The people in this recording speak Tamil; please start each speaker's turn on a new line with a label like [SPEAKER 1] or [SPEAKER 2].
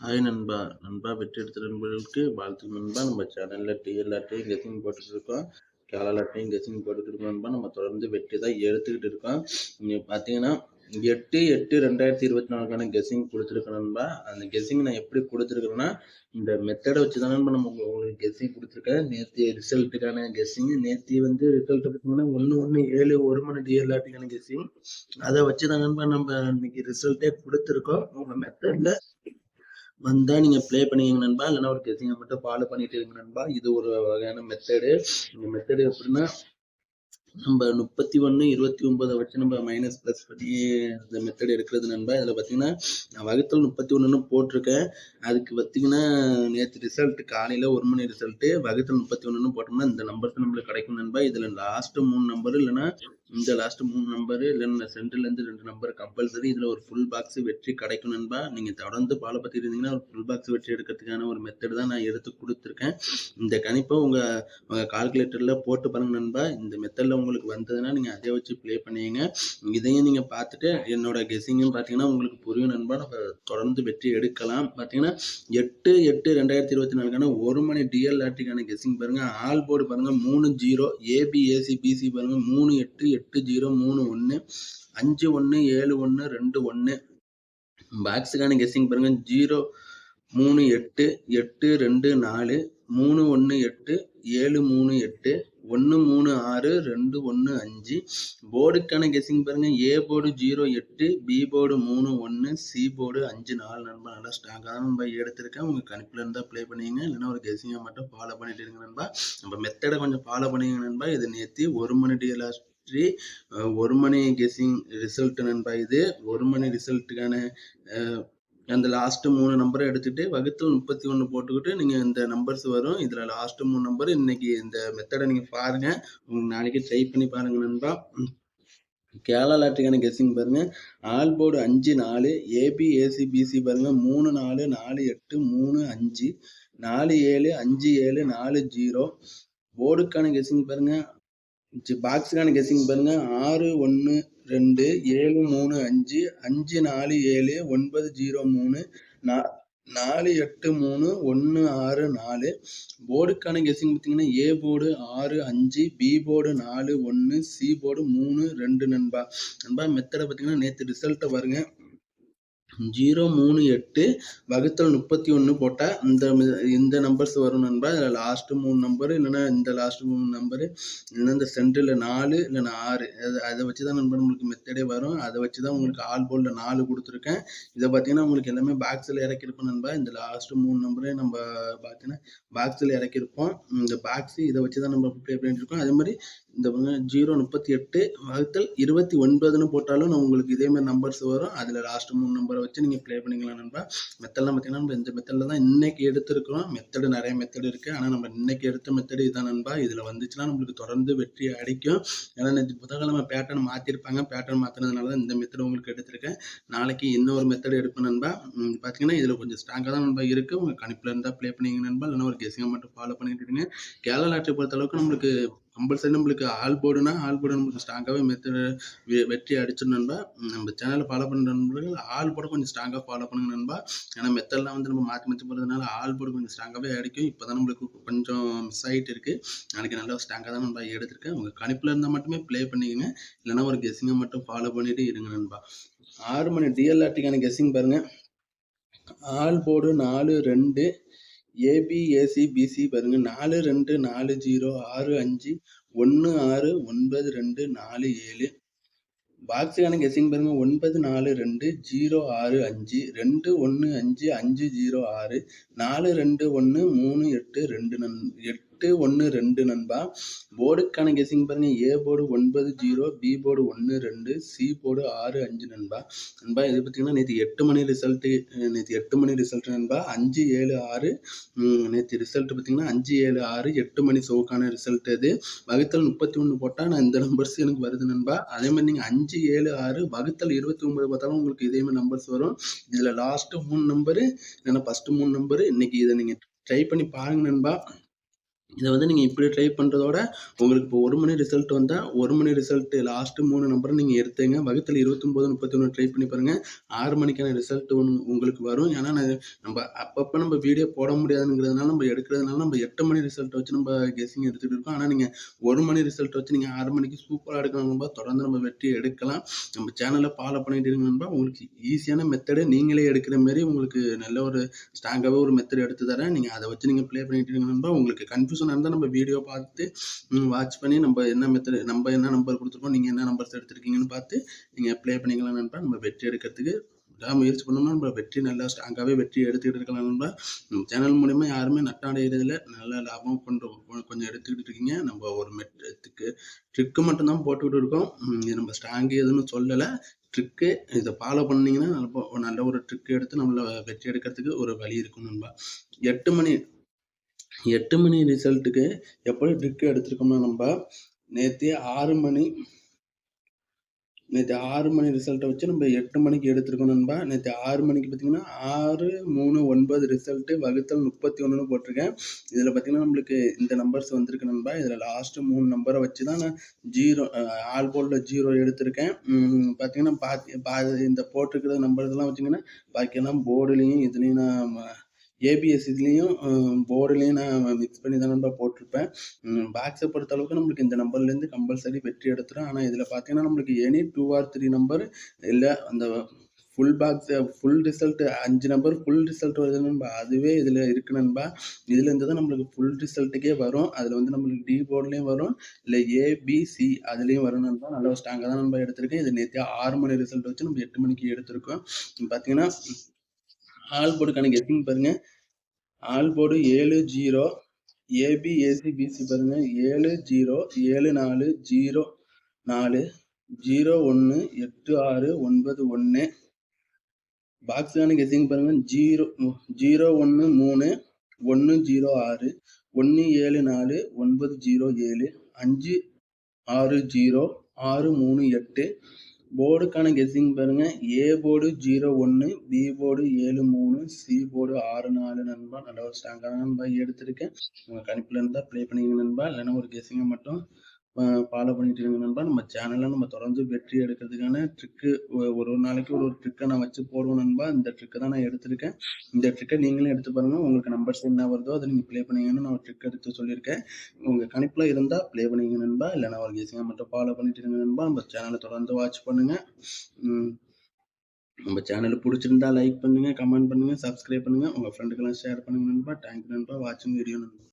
[SPEAKER 1] ஹாய் நண்பா. நண்பா வெற்றி எடுத்த நண்பர்களுக்கு வாழ்த்து நண்பா. நம்ம சேனலில் டிஎல்ஆர்ட்டையும் கெஸிங் கெசிங் போட்டுட்ருக்கோம் கேரளாட்டையும் கெஸிங் போட்டுட்டு இருக்கோம் நண்பா. நம்ம தொடர்ந்து வெற்றி தான் எடுத்துக்கிட்டு இருக்கோம். நீங்கள் பார்த்தீங்கன்னா எட்டு எட்டு ரெண்டாயிரத்தி இருபத்தி நாலுக்கான கெஸிங் கொடுத்துருக்கேன் நண்பா. அந்த கெஸிங் நான் எப்படி கொடுத்துருக்கேன்னா இந்த மெத்தடை வச்சு தான் நண்பா நம்ம உங்களுக்கு கெஸிங் கொடுத்துருக்கேன். நேற்று ரிசல்ட்டுக்கான கெஸிங் நேற்று வந்து ரிசல்ட் பார்த்தீங்கன்னா ஒன்று ஒன்று ஏழு ஒரு மணி டிஎல்ஆர்டிக்கான கெஸிங் அதை வச்சு தான் நண்பா நம்ம இன்னைக்கு ரிசல்ட்டே கொடுத்துருக்கோம். உங்கள் மெத்தடில் வந்தால் நீங்கள் ப்ளே பண்ணிக்கங்க நண்பா. இல்லைன்னா ஒரு கெஸிங்கை மட்டும் ஃபாலோ பண்ணிட்டு இருங்க நண்பா. இது ஒரு வகையான மெத்தடு இந்த மெத்தடு எப்படின்னா நம்ம முப்பத்தி ஒன்று இருபத்தி ஒன்பதை வச்சு நம்ம மைனஸ் ப்ளஸ் பண்ணி இந்த மெத்தட் எடுக்கிறது நண்பா. இதில் பார்த்தீங்கன்னா நான் வகுத்தல் முப்பத்தி ஒன்றுன்னு போட்டிருக்கேன். அதுக்கு பார்த்தீங்கன்னா நேற்று ரிசல்ட் காலையில் ஒரு மணி ரிசல்ட்டு வகுத்தல் முப்பத்தி ஒன்றுன்னு போட்டோம்னா இந்த நம்பர்ஸ் நம்மளுக்கு கிடைக்கும் நண்பா. இதில் லாஸ்ட்டு மூணு நம்பர் இல்லைன்னா இந்த லாஸ்ட் மூணு நம்பரு இல்லைன்னா சென்டர்லேருந்து ரெண்டு நம்பர் கம்பல்சரி இதில் ஒரு ஃபுல் பாக்ஸ் வெற்றி கிடைக்கும் நண்பா. நீங்கள் தொடர்ந்து பாலை பற்றி இருந்தீங்கன்னா ஒரு ஃபுல் பாக்ஸ் வெற்றி எடுக்கிறதுக்கான ஒரு மெத்தட் தான் நான் எடுத்து கொடுத்துருக்கேன். இந்த கணிப்பை உங்கள் உங்கள் கால்குலேட்டரில் போட்டு பாருங்க நண்பா. இந்த மெத்தடில் உங்களுக்கு வந்ததுன்னா நீங்கள் அதை வச்சு ப்ளே பண்ணிங்க இதையும் நீங்கள் பார்த்துட்டு என்னோட கெஸிங்கும் பார்த்தீங்கன்னா உங்களுக்கு புரியும் நண்பா. நம்ம தொடர்ந்து வெற்றி எடுக்கலாம். பார்த்தீங்கன்னா எட்டு எட்டு ரெண்டாயிரத்தி இருபத்தி நாலுக்கான ஒரு மணி டிஎல்ஆர்டிக்கான கெஸிங் பாருங்கள் ஆல் போர்டு பாருங்கள் மூணு ஜீரோ ஏபிஏசி பிசி பாருங்கள் மூணு எட்டு எட்டு ஜீரோ மூணு ஒன்று அஞ்சு ஒன்று ஏழு ஒன்று ரெண்டு ஒன்று பாக்ஸுக்கான கெஸ்ஸிங் பாருங்கள் ஜீரோ மூணு எட்டு எட்டு ரெண்டு நாலு மூணு ஒன்று எட்டு ஏழு மூணு எட்டு ஒன்று மூணு ஆறு ரெண்டு ஒன்று அஞ்சு. போர்டுக்கான கெஸ்ஸிங் பாருங்கள் ஏ போர்டு ஜீரோ எட்டு பி போர்டு மூணு ஒன்று சி போர்டு அஞ்சு நாலு நண்பா. நல்லா தான் போய் எடுத்திருக்கேன். உங்கள் கணிப்பில் இருந்தால் ப்ளே பண்ணிங்க இல்லைன்னா ஒரு கெஸ்ஸிங்கை மட்டும் ஃபாலோ பண்ணிட்டு இருங்க நண்பா. நம்ம மெத்தடை கொஞ்சம் ஃபாலோ பண்ணிங்க நண்பா. இது நேற்று ஒரு மணி டிஎல்ஆர் ஹிஸ்ட்ரி ஒரு மணி கெஸ்ஸிங் ரிசல்ட் நண்பா இது. ஒரு மணி ரிசல்ட்டுக்கான அந்த லாஸ்ட்டு மூணு நம்பரை எடுத்துகிட்டு வகுத்து முப்பத்தி ஒன்று போட்டுக்கிட்டு நீங்கள் இந்த நம்பர்ஸ் வரும். இதில் லாஸ்ட்டு மூணு நம்பர் இன்னைக்கு இந்த மெத்தடை நீங்கள் பாருங்கள் உங்களுக்கு நாளைக்கு ட்ரை பண்ணி பாருங்கள் நண்பா. கேரளா லாட்ரிக்கான கெஸ்ஸிங் பாருங்க. ஆல் போர்டு அஞ்சு நாலு ஏபி ஏசி பிசி பாருங்க. மூணு நாலு நாலு எட்டு மூணு அஞ்சு நாலு ஏழு அஞ்சு ஏழு நாலு ஜீரோ போர்டுக்கான கெஸ்ஸிங் பாருங்க. பாக்ஸுக்கான கெஸ்ஸிங் பாருங்க. ஆறு ஒன்று ரெண்டு ஏழு மூணு அஞ்சு அஞ்சு நாலு ஏழு ஒன்பது ஜீரோ மூணு நா நாலு எட்டு மூணு ஒன்று ஆறு நாலு. போர்டுக்கான கெஸ்ஸிங் பார்த்தீங்கன்னா ஏ போர்டு ஆறு அஞ்சு பி போர்டு நாலு ஒன்று சி போர்டு மூணு ரெண்டு நண்பா. நண்பா மெத்தடை பார்த்தீங்கன்னா நேற்று ரிசல்ட்டை வருங்க ஜீரோ மூணு எட்டு வகுத்தல் முப்பத்தி ஒன்று போட்டால் இந்த இந்த நம்பர்ஸ் வரும் நண்பா. இதில் லாஸ்ட்டு மூணு நம்பரு இல்லைன்னா இந்த லாஸ்ட்டு மூணு நம்பரு இல்லைன்னா இந்த சென்டரில் நாலு இல்லைன்னா ஆறு. அதை அதை வச்சு தான் நண்பர் உங்களுக்கு மெத்தடே வரும். அதை வச்சு தான் உங்களுக்கு ஆல் போர்டில் நாலு கொடுத்துருக்கேன். இதை பார்த்தீங்கன்னா உங்களுக்கு எல்லாமே பாக்ஸில் இறக்கிருப்போம் நண்பா. இந்த லாஸ்ட்டு மூணு நம்பரே நம்ம பார்த்தீங்கன்னா பாக்ஸில் இறக்கிருப்போம் இந்த பாக்ஸு இதை வச்சு தான் நம்ம ப்ளே பண்ணிட்டு இருக்கோம். அதே மாதிரி இந்த ஜீரோ முப்பத்தி எட்டு வகுத்தல் இருபத்தி ஒன்பதுன்னு போட்டாலும் நான் உங்களுக்கு இதே மாதிரி நம்பர்ஸ் வரும். அதில் லாஸ்ட் மூணு நம்பரை வச்சு நீங்கள் ப்ளே பண்ணிக்கலாம் நண்பா. மெத்தடெலாம் பார்த்தீங்கன்னா நம்ம இந்த மெத்தடில் தான் இன்னைக்கு எடுத்திருக்கோம் மெத்தடு நிறைய மெத்தடு இருக்குது ஆனால் நம்ம இன்னைக்கு எடுத்த மெத்தடு இதுதான் நண்பா. இதில் வந்துச்சுன்னா நம்மளுக்கு தொடர்ந்து வெற்றி அடிக்கும். ஏன்னா நேற்று புதன்கிழமை பேட்டர்ன் மாற்றிருப்பாங்க பேட்டர்ன் மாற்றினதுனால தான் இந்த மெத்தடு உங்களுக்கு எடுத்திருக்கேன். நாளைக்கு இன்னொரு மெத்தடு எடுப்பேன் நண்பா. பார்த்தீங்கன்னா இதில் கொஞ்சம் ஸ்ட்ராங்காக தான் நண்பா இருக்குது உங்கள் கணிப்பில் இருந்தால் ப்ளே பண்ணிங்க நண்பா. இல்லைன்னா ஒரு கெஸிங்காக மட்டும் ஃபாலோ பண்ணிட்டு இருங்க. கேரளா லாட்டரி பொறுத்த அளவுக்கு நம்மளுக்கு கம்பல்சரி நம்மளுக்கு ஆல் போர்டுனா ஆல் போர்டு நம்மளுக்கு ஸ்ட்ராங்காகவே மெத்தட் வெற்றி அடிச்சிடும் நண்பா. நம்ம சேனலை ஃபாலோ பண்ணுற நண்பர்கள் ஆல் போர்டை கொஞ்சம் ஸ்ட்ராங்காக ஃபாலோ பண்ணுங்க நண்பா. ஏன்னா மெத்தட்லாம் வந்து நம்ம மாற்றி மாற்றி போகிறதுனால ஆல் போர்டு கொஞ்சம் ஸ்ட்ராங்காகவே அடிக்கும். இப்போ தான் நம்மளுக்கு கொஞ்சம் மிஸ் ஆகிட்டு இருக்குது நாளைக்கு நல்லா ஸ்ட்ராங்காக தான் நண்பா எடுத்திருக்கேன். உங்கள் கணிப்பில் இருந்தால் மட்டுமே ப்ளே பண்ணிக்கங்க. இல்லைன்னா ஒரு கெஸ்ஸிங்கை மட்டும் ஃபாலோ பண்ணிட்டு இருங்க நண்பா. ஆறு மணி டிஎல்ஆர்டிக்கான கெஸ்ஸிங் பாருங்கள் ஆல் போர்டு நாலு ரெண்டு ஏபிஏசி பிசி பாருங்க. நாலு ரெண்டு நாலு ஜீரோ ஆறு அஞ்சு ஒன்று ஆறு ஒன்பது ரெண்டு நாலு ஏழு. பாக்ஸுக்கான கெஸ்ஸிங் பாருங்க. ஒன்பது நாலு ரெண்டு ஜீரோ ஆறு அஞ்சு. ரெண்டு ஒன்று அஞ்சு அஞ்சு ஜீரோ ஆறு. நாலு ரெண்டு ஒன்று மூணு எட்டு ரெண்டு நன் எட்டு ஒன்று ரெண்டு நண்பா. போர்டுக்கான கெஸிங் பாருங்க. ஏ போர்டு ஒன்பது ஜீரோ பி போர்டு ஒன்று ரெண்டு சி போர்டு ஆறு அஞ்சு நண்பா. நண்பா இது பார்த்தீங்கன்னா நேற்று எட்டு மணி ரிசல்ட்டு நேற்று எட்டு மணி ரிசல்ட் நண்பா. அஞ்சு ஏழு ஆறு நேற்று ரிசல்ட் பார்த்தீங்கன்னா அஞ்சு ஏழு ஆறு எட்டு மணி ஷோக்கான ரிசல்ட் இது வகுத்தல் முப்பத்தி ஒன்று போட்டால் நான் இந்த நம்பர்ஸ் எனக்கு வருது நண்பா. அதே மாதிரி நீங்கள் அஞ்சு ஏழு ஆறு வகுத்தல் இருபத்தி ஒன்பது பார்த்தாலும் உங்களுக்கு இதே மாதிரி நம்பர்ஸ் வரும். இதில் லாஸ்ட்டு மூணு நம்பரு இல்லைன்னா ஃபஸ்ட்டு மூணு நம்பரு இன்னைக்கு இதை நீங்கள் ட்ரை பண்ணி பாருங்க நண்பா. இதை வந்து நீங்கள் இப்படி ட்ரை பண்ணுறதோட உங்களுக்கு இப்போ ஒரு மணி ரிசல்ட் வந்தால் ஒரு மணி ரிசல்ட்டு லாஸ்ட்டு மூணு நம்பரை நீங்கள் எடுத்துங்க. வகுத்தில் இருபத்தொம்போது முப்பத்தி ஒன்று ட்ரை பண்ணி பாருங்கள் ஆறு மணிக்கான ரிசல்ட் ஒன்று உங்களுக்கு வரும். ஏன்னா நான் நம்ம அப்பப்போ நம்ம வீடியோ போட முடியாதுங்கிறதுனால நம்ம எடுக்கிறதுனால நம்ம எட்டு மணி ரிசல்ட் வச்சு நம்ம கெஸிங் எடுத்துகிட்டு இருக்கோம். ஆனால் நீங்கள் ஒரு மணி ரிசல்ட் வச்சு நீங்கள் ஆறு மணிக்கு சூப்பராக எடுக்கணும் தொடர்ந்து நம்ம வெற்றி எடுக்கலாம். நம்ம சேனலை ஃபாலோ பண்ணிட்டு இருக்கணும் உங்களுக்கு ஈஸியான மெத்தடு நீங்களே எடுக்கிற மாரி உங்களுக்கு நல்ல ஒரு ஸ்ட்ராங்காகவே ஒரு மெத்தட் எடுத்து தரேன். நீங்கள் அதை வச்சு நீங்கள் ப்ளே பண்ணிட்டு இருக்கணும் உங்களுக்கு கன்ஃபியூஸ் கன்ஃபியூஷனாக இருந்தால் நம்ம வீடியோ பார்த்து வாட்ச் பண்ணி நம்ம என்ன மெத்தட் நம்ம என்ன நம்பர் கொடுத்துருக்கோம் நீங்கள் என்ன நம்பர்ஸ் எடுத்துருக்கீங்கன்னு பார்த்து நீங்கள் ப்ளே பண்ணிக்கலாம் நண்பா. நம்ம வெற்றி எடுக்கிறதுக்கு முயற்சி பண்ணோம்னா நம்ம வெற்றி நல்லா ஸ்ட்ராங்காகவே வெற்றி எடுத்துக்கிட்டு இருக்கலாம் நண்பா. நம்ம சேனல் மூலிமா யாருமே நட்டாடையிறதுல நல்ல லாபம் கொண்டு கொஞ்சம் எடுத்துக்கிட்டு இருக்கீங்க. நம்ம ஒரு மெட்டுக்கு ட்ரிக்கு மட்டும்தான் போட்டுக்கிட்டு இருக்கோம். இது நம்ம ஸ்ட்ராங்கு எதுன்னு சொல்லலை. ட்ரிக்கு இதை ஃபாலோ பண்ணிங்கன்னா நல்ல நல்ல ஒரு ட்ரிக்கு எடுத்து நம்மளை வெற்றி எடுக்கிறதுக்கு ஒரு வழி இருக்கும் நண்பா. எட்டு மணி எட்டு மணி ரிசல்ட்டுக்கு எப்படி ட்ரிக் எடுத்திருக்கோம்னா நம்ம நேற்று ஆறு மணி நேற்று ஆறு மணி ரிசல்ட்டை வச்சு நம்ம எட்டு மணிக்கு எடுத்திருக்கோம் நண்பா. நேற்று ஆறு மணிக்கு பார்த்தீங்கன்னா ஆறு மூணு ஒன்பது ரிசல்ட்டு வகுத்தல் முப்பத்தி ஒன்றுன்னு போட்டிருக்கேன். இதில் பார்த்தீங்கன்னா நம்மளுக்கு இந்த நம்பர்ஸ் வந்திருக்கு நண்பா. இதில் லாஸ்ட்டு மூணு நம்பரை வச்சு தான் நான் ஜீரோ ஆல் போர்டில் ஜீரோ எடுத்திருக்கேன். பார்த்தீங்கன்னா பாத்தி பா இந்த போட்டிருக்கிற நம்பர் இதெல்லாம் வச்சிங்கன்னா பாக்கியெல்லாம் போர்டுலேயும் இதுலேயும் நான் ஏபிஎஸ் இதுலேயும் போர்டுலேயும் நான் மிக்ஸ் பண்ணி தான் நண்பா போட்டிருப்பேன். பாக்ஸை பொறுத்த அளவுக்கு நம்மளுக்கு இந்த நம்பர்லேருந்து கம்பல்சரி வெற்றி எடுத்துரும். ஆனால் இதில் பார்த்தீங்கன்னா நம்மளுக்கு any two or three number இல்லை அந்த ஃபுல் பாக்ஸ் ஃபுல் ரிசல்ட் அஞ்சு நம்பர் ஃபுல் ரிசல்ட் வருது நண்பா. அதுவே இதில் இருக்கு நண்பா. இதில் இருந்து தான் நம்மளுக்கு ஃபுல் ரிசல்ட்டுக்கே வரும். அதில் வந்து நம்மளுக்கு டி போர்ட்லேயும் வரும். இல்லை ஏபிசி அதுலேயும் வரும் நண்பா. நல்ல ஸ்ட்ராங்காக தான் நம்ம எடுத்திருக்கேன். இது நேற்று ஆறு மணி ரிசல்ட் வச்சு நம்ம எட்டு மணிக்கு எடுத்திருக்கோம். பார்த்தீங்கன்னா ஆல் போர்டுக்கான கெஸ்டிங் பாருங்க. ஆல் போர்டு ஏழு ஜீரோ. ஏபி ஏசி பிசி பாருங்க. ஏழு ஜீரோ ஏழு நாலு ஜீரோ நாலு ஜீரோ ஒன்று எட்டு ஆறு ஒன்பது ஒன்று பாக்ஸுக்கான கெஸ்டிங் பாருங்க. ஜீரோ ஜீரோ ஒன்று மூணு ஒன்று ஜீரோ ஆறு ஒன்று ஏழு நாலு ஒன்பது ஜீரோ ஏழு அஞ்சு ஆறு ஜீரோ ஆறு மூணு எட்டு போர்டுக்கான கெஸ்ஸிங் பாருங்க. ஏ போர்டு ஜீரோ ஒன்று பி போர்டு ஏழு மூணு சி போர்டு ஆறு நாலு நண்பா. நல்ல ஒரு ஸ்ட்ராங்கான நண்பா எடுத்திருக்கேன். உங்கள் கணிப்பில் இருந்தால் ப்ளே பண்ணிங்க நண்பா. இல்லைன்னா ஒரு கெஸ்ஸிங்கை மட்டும் ஃபாலோ பண்ணிட்டு இருங்க நண்பா நம்ம சேனலில் நம்ம தொடர்ந்து வெற்றி எடுக்கிறதுக்கான ட்ரிக்கு ஒரு ஒரு நாளைக்கு ஒரு ஒரு ட்ரிக்கை நான் வச்சு போடுவோம் நண்பா. இந்த ட்ரிக்கை தான் நான் எடுத்திருக்கேன். இந்த ட்ரிக்கை நீங்களும் எடுத்து பாருங்கள் உங்களுக்கு நம்பர்ஸ் என்ன வருதோ அதை நீங்கள் ப்ளே பண்ணீங்கன்னு நான் ஒரு ட்ரிக் எடுத்து சொல்லியிருக்கேன். உங்கள் கணிப்பில் இருந்தால் ப்ளே பண்ணிங்க நண்பா. இல்லைனா ஒரு கேசிங்காக மட்டும் ஃபாலோ பண்ணிட்டு இருங்க நண்பா. நம்ம சேனலை தொடர்ந்து வாட்ச் பண்ணுங்கள் நம்ம சேனல் பிடிச்சிருந்தா லைக் பண்ணுங்கள் கமெண்ட் பண்ணுங்கள் சப்ஸ்கிரைப் பண்ணுங்கள் உங்கள் ஃப்ரெண்டுக்கெல்லாம் ஷேர் பண்ணுங்கள் நண்பா. தேங்க்யூ நண்பா. வாட்சிங் வீடியோ நண்பா.